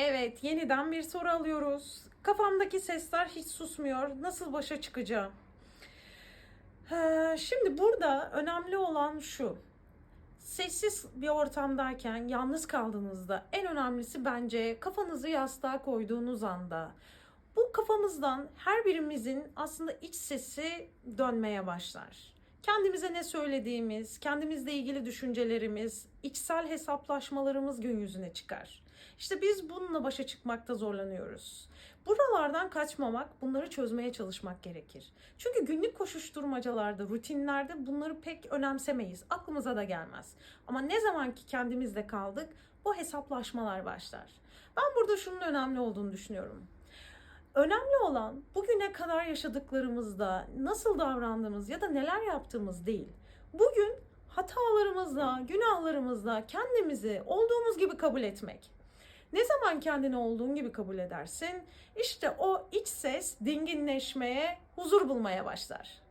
Evet, yeniden bir soru alıyoruz. Kafamdaki sesler hiç susmuyor. Nasıl başa çıkacağım? Şimdi burada önemli olan şu. Sessiz bir ortamdayken, yalnız kaldığınızda en önemlisi bence kafanızı yastığa koyduğunuz anda bu kafamızdan her birimizin aslında iç sesi dönmeye başlar. Kendimize ne söylediğimiz, kendimizle ilgili düşüncelerimiz, içsel hesaplaşmalarımız gün yüzüne çıkar. İşte biz bununla başa çıkmakta zorlanıyoruz. Buralardan kaçmamak, bunları çözmeye çalışmak gerekir. Çünkü günlük koşuşturmacalarda, rutinlerde bunları pek önemsemeyiz. Aklımıza da gelmez. Ama ne zaman ki kendimizle kaldık, bu hesaplaşmalar başlar. Ben burada şunun önemli olduğunu düşünüyorum. Önemli olan bugüne kadar yaşadıklarımızda nasıl davrandığımız ya da neler yaptığımız değil. Bugün hatalarımızla, günahlarımızla kendimizi olduğumuz gibi kabul etmek. Ne zaman kendini olduğun gibi kabul edersin, işte o iç ses dinginleşmeye, huzur bulmaya başlar.